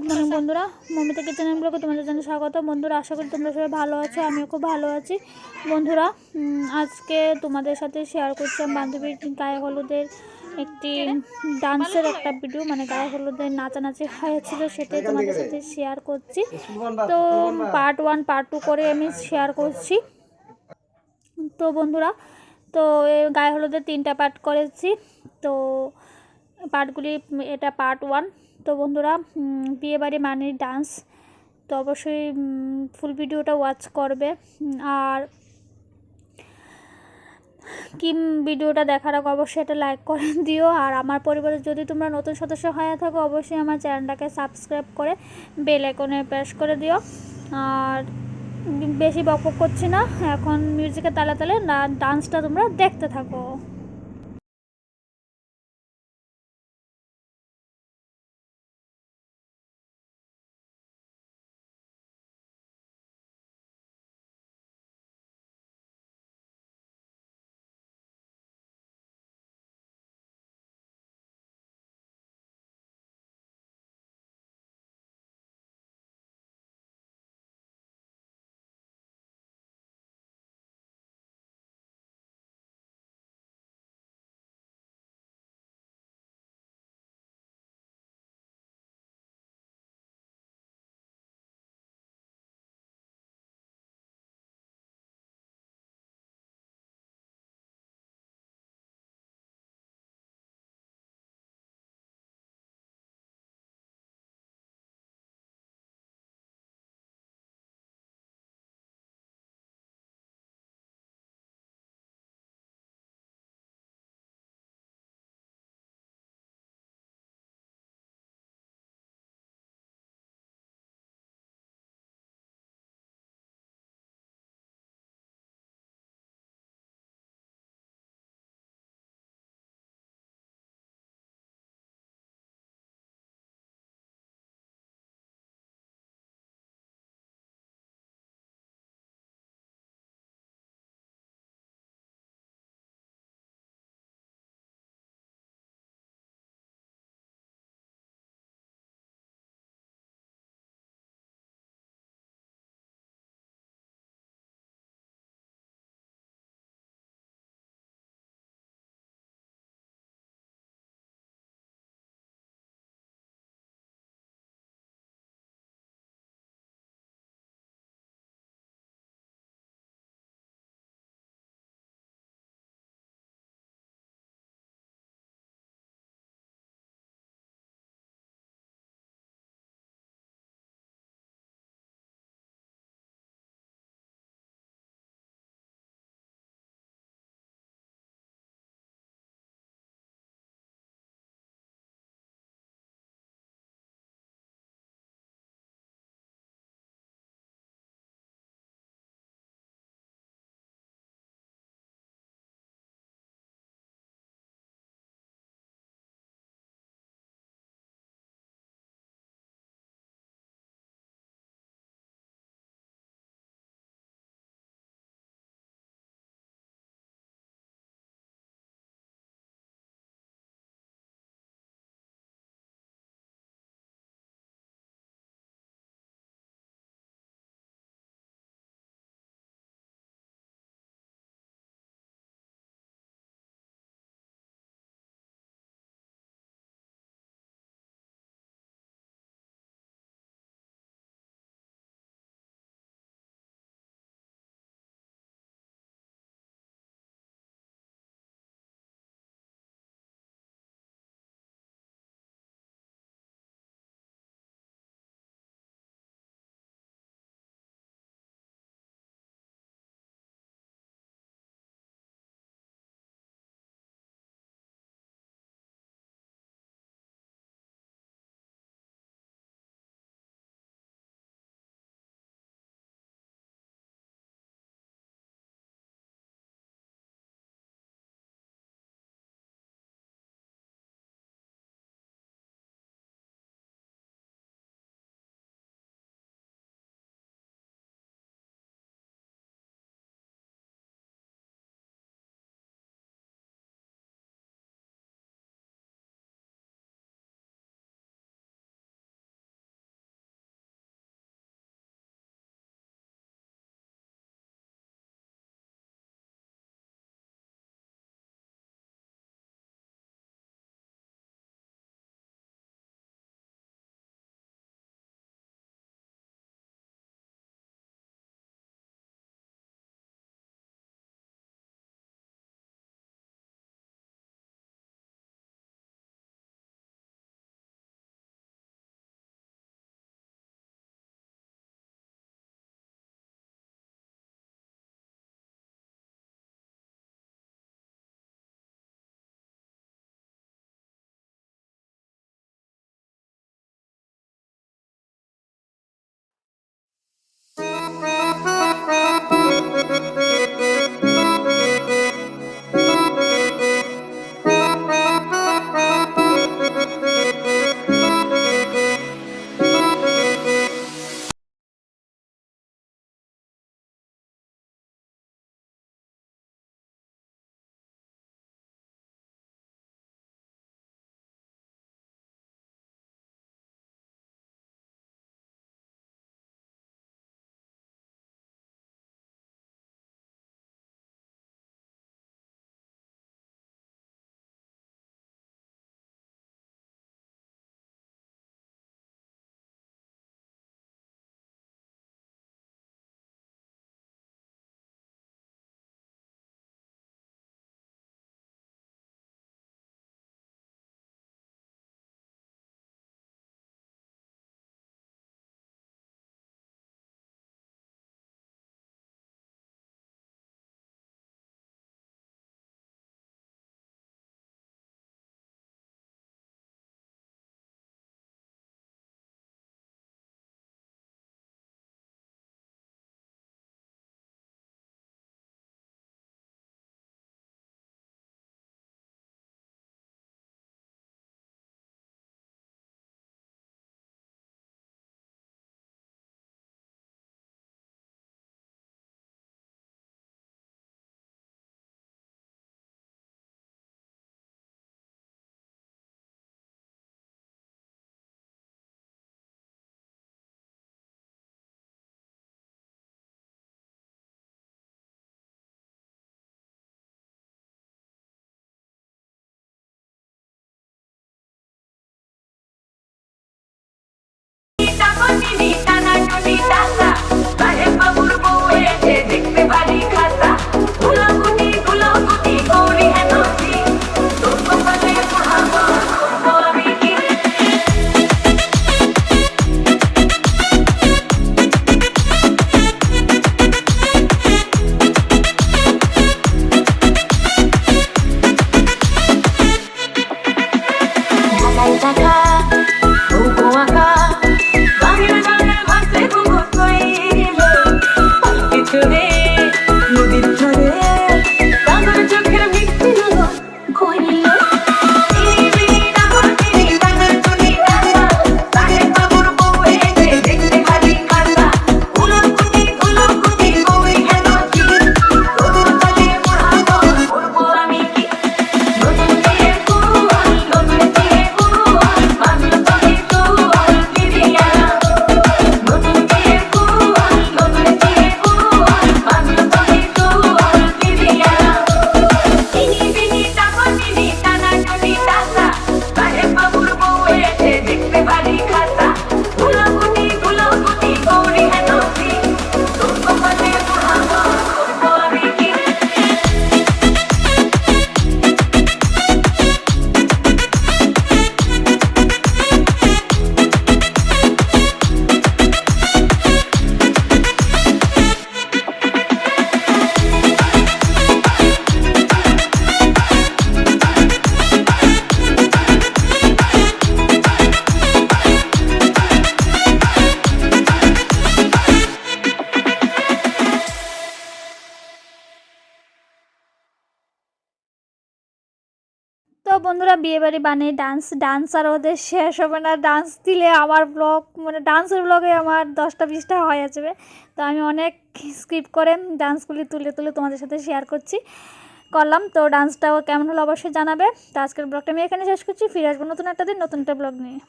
Good morning বন্ধুরা, Momita kitchen ব্লগে তোমাদের জন্য স্বাগত। বন্ধুরা, আশা করি তোমরা সবাই ভালো আছো, আমিও খুব ভালো আছি। বন্ধুরা আজকে তোমাদের সাথে শেয়ার করছিলাম বান্ধবীর গায়ে হলুদের একটি ডান্সের একটা ভিডিও মানে গায়ে হলুদের নাচানাচি হয়েছিল সেটাই তোমাদের সাথে শেয়ার করছি। তো পার্ট ওয়ান পার্ট টু করে আমি শেয়ার করছি। তো বন্ধুরা, তো গায়ে হলুদের তিনটা পার্ট করেছি। তো পার্টগুলি এটা পার্ট ওয়ান তো বন্ধুরা বিয়েবাড়ি মানে ডান্স তো অবশ্যই ফুল ভিডিওটা ওয়াচ করবে। আর কি ভিডিওটা দেখার আগে অবশ্যই এটা লাইক করে দিও। আর আমার পরিবারে যদি তোমরা নতুন সদস্য হয়ে থাকো, অবশ্যই আমার চ্যানেলটাকে সাবস্ক্রাইব করে বেল আইকনে প্রেস করে দিও। আর বেশি বক করছি না, এখন মিউজিকের তালে তালে ডান্সটা তোমরা দেখতে থাকো। বন্ধুরা বিয়েবাড়ি বানিয়ে ডান্স ডান্স আর ওদের শেষ হবে না। ডান্স দিলে আমার ব্লগ মানে ডান্সের ব্লগে আমার দশটা, বিশটা হয়ে যাবে। তো আমি অনেক স্ক্রিপ্ট করে ডান্সগুলি তুলে তুলে তোমাদের সাথে শেয়ার করছি, করলাম। তো ডান্সটাও কেমন হলো অবশ্যই জানাবে। তো আজকের ব্লগটা আমি এখানে শেষ করছি। ফিরে আসব নতুন একটা দিন, নতুন একটা ব্লগ নিয়ে।